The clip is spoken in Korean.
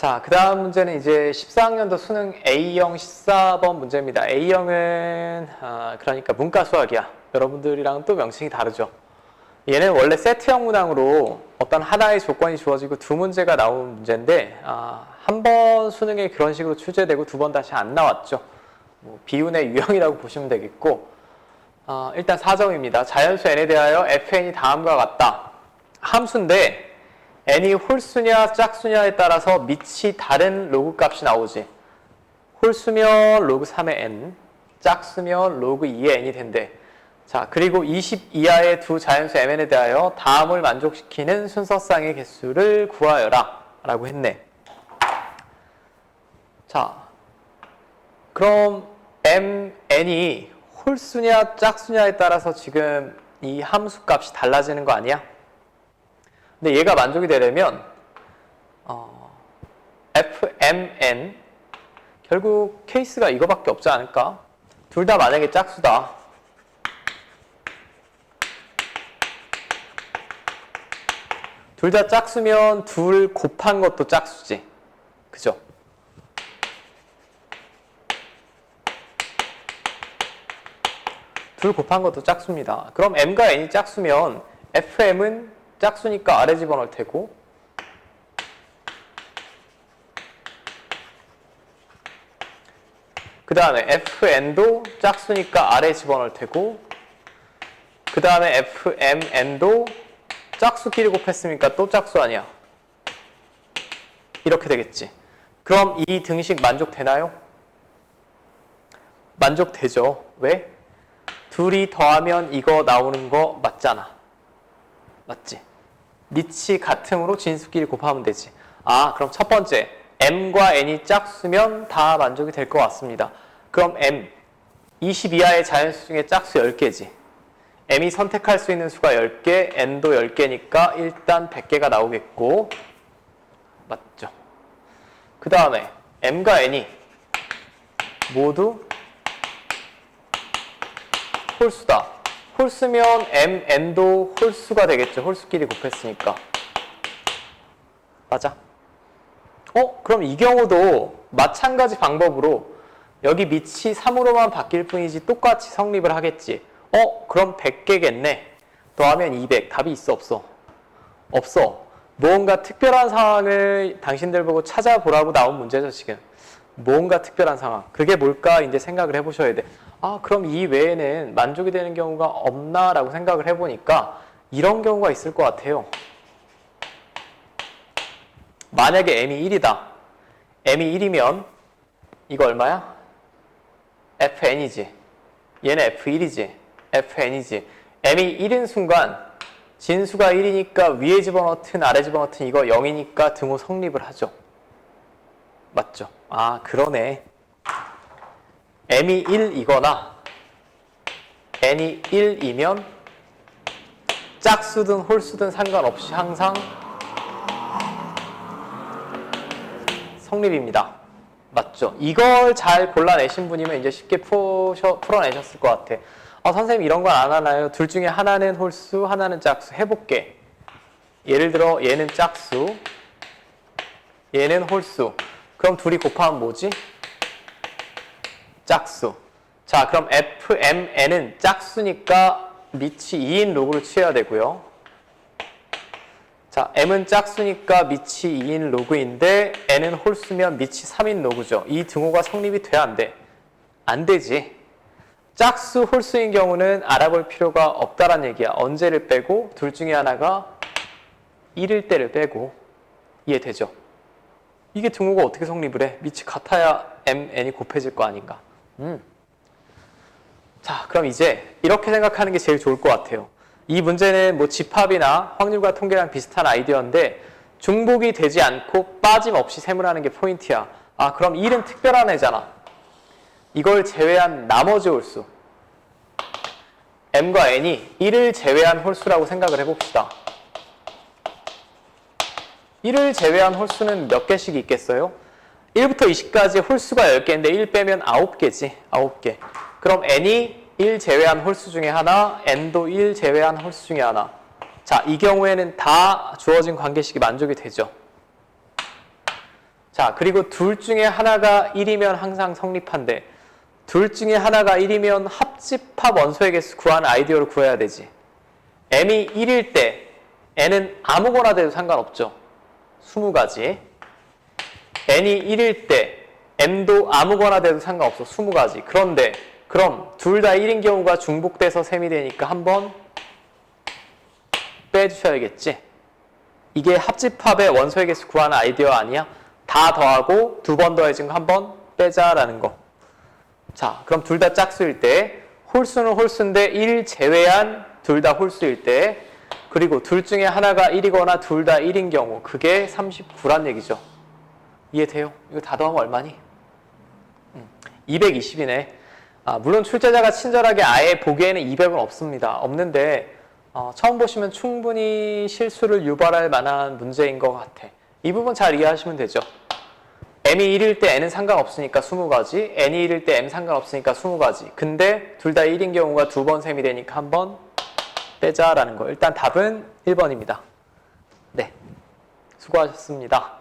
자, 그 다음 문제는 이제 14학년도 수능 A형 14번 문제입니다. A형은, 아, 그러니까 문과 수학이야. 여러분들이랑 또 명칭이 다르죠. 얘는 원래 세트형 문항으로 어떤 하나의 조건이 주어지고 두 문제가 나온 문제인데, 아, 한 번 수능에 그런 식으로 출제되고 두 번 다시 안 나왔죠. 뭐 비운의 유형이라고 보시면 되겠고, 아, 일단 4점입니다. 자연수 n에 대하여 fn이 다음과 같다. 함수인데, n이 홀수냐 짝수냐에 따라서 밑이 다른 로그 값이 나오지. 홀수면 로그 3의 n, 짝수면 로그 2의 n이 된대. 자, 그리고 20 이하의 두 자연수 mn에 대하여 다음을 만족시키는 순서쌍의 개수를 구하여라. 라고 했네. 자, 그럼 m, n이 홀수냐 짝수냐에 따라서 지금 이 함수 값이 달라지는 거 아니야? 근데 얘가 만족이 되려면 어, fmn 결국 케이스가 이거밖에 없지 않을까? 둘 다 만약에 짝수다. 둘 다 짝수면 둘 곱한 것도 짝수지. 그죠? 둘 곱한 것도 짝수입니다. 그럼 m과 n이 짝수면 fm은 짝수니까 아래 집어넣을 테고 그 다음에 fn도 짝수니까 아래 집어넣을 테고 그 다음에 fmn도 짝수끼리 곱했으니까 또 짝수 아니야 이렇게 되겠지 그럼 이 등식 만족되나요? 만족되죠 왜? 둘이 더하면 이거 나오는 거 맞잖아 맞지? 밑이 같음으로 진수끼리 곱하면 되지. 아, 그럼 첫 번째. m과 n이 짝수면 다 만족이 될 것 같습니다. 그럼 m, 20 이하의 자연수 중에 짝수 10개지. m이 선택할 수 있는 수가 10개, n도 10개니까 일단 100개가 나오겠고. 맞죠? 그 다음에 m과 n이 모두 홀수다. 홀수면 m, n도 홀수가 되겠죠. 홀수끼리 곱했으니까. 맞아. 어? 그럼 이 경우도 마찬가지 방법으로 여기 밑이 3으로만 바뀔 뿐이지 똑같이 성립을 하겠지. 어? 그럼 100개겠네. 더하면 200. 답이 있어 없어? 없어. 뭔가 특별한 상황을 당신들 보고 찾아보라고 나온 문제죠 지금. 뭔가 특별한 상황. 그게 뭘까 이제 생각을 해보셔야 돼. 아, 그럼 이 외에는 만족이 되는 경우가 없나라고 생각을 해보니까 이런 경우가 있을 것 같아요. 만약에 m이 1이다. m이 1이면 이거 얼마야? fn이지. 얘는 f1이지. fn이지. m이 1인 순간 진수가 1이니까 위에 집어넣든 아래 집어넣든 이거 0이니까 등호 성립을 하죠. 맞죠? 아, 그러네. M이 1이거나 n이 1이면 짝수든 홀수든 상관없이 항상 성립입니다. 맞죠? 이걸 잘 골라내신 분이면 이제 쉽게 푸셔, 풀어내셨을 것 같아. 아, 선생님 이런 건 안 하나요? 둘 중에 하나는 홀수, 하나는 짝수. 해볼게. 예를 들어 얘는 짝수, 얘는 홀수. 그럼 둘이 곱하면 뭐지? 짝수. 자, 그럼 fmn은 짝수니까 밑이 2인 로그를 취해야 되고요. 자, m은 짝수니까 밑이 2인 로그인데 n은 홀수면 밑이 3인 로그죠. 이 등호가 성립이 돼야 안 돼. 안 되지. 짝수 홀수인 경우는 알아볼 필요가 없다란 얘기야. 언제를 빼고 둘 중에 하나가 1일 때를 빼고 이해되죠? 이게 등호가 어떻게 성립을 해? 밑이 같아야 m, n이 곱해질 거 아닌가? 음. 자, 그럼 이제 이렇게 생각하는 게 제일 좋을 것 같아요. 이 문제는 뭐 집합이나 확률과 통계랑 비슷한 아이디어인데 중복이 되지 않고 빠짐없이 세문하는 게 포인트야. 아, 그럼 1은 특별한 애잖아. 이걸 제외한 나머지 홀수. m과 n이 1을 제외한 홀수라고 생각을 해봅시다. 1을 제외한 홀수는 몇 개씩 있겠어요? 1부터 20까지 홀수가 10개인데 1 빼면 9개지. 9개. 그럼 n이 1 제외한 홀수 중에 하나, n도 1 제외한 홀수 중에 하나. 자, 이 경우에는 다 주어진 관계식이 만족이 되죠. 자, 그리고 둘 중에 하나가 1이면 항상 성립한데 둘 중에 하나가 1이면 합집합 원소의 개수 구하는 아이디어를 구해야 되지. m이 1일 때 n은 아무거나 돼도 상관없죠. 20가지. N이 1일 때 m도 아무거나 돼도 상관없어. 20가지. 그런데 그럼 둘 다 1인 경우가 중복돼서 셈이 되니까 한번 빼주셔야겠지. 이게 합집합의 원소의 개수 구하는 아이디어 아니야? 다 더하고 두 번 더해진 거 한 번 빼자라는 거. 자, 그럼 둘 다 짝수일 때 홀수는 홀수인데 1 제외한 둘 다 홀수일 때 그리고 둘 중에 하나가 1이거나 둘 다 1인 경우 그게 39란 얘기죠. 이해돼요? 이거 다 더하면 얼마니? 220이네. 아, 물론 출제자가 친절하게 아예 보기에는 200은 없습니다. 없는데 어, 처음 보시면 충분히 실수를 유발할 만한 문제인 것 같아. 이 부분 잘 이해하시면 되죠. m이 1일 때 n은 상관없으니까 20가지, n이 1일 때 m 상관없으니까 20가지. 근데 둘 다 1인 경우가 두 번 셈이 되니까 한 번 빼자라는 거. 일단 답은 1번입니다. 네. 수고하셨습니다.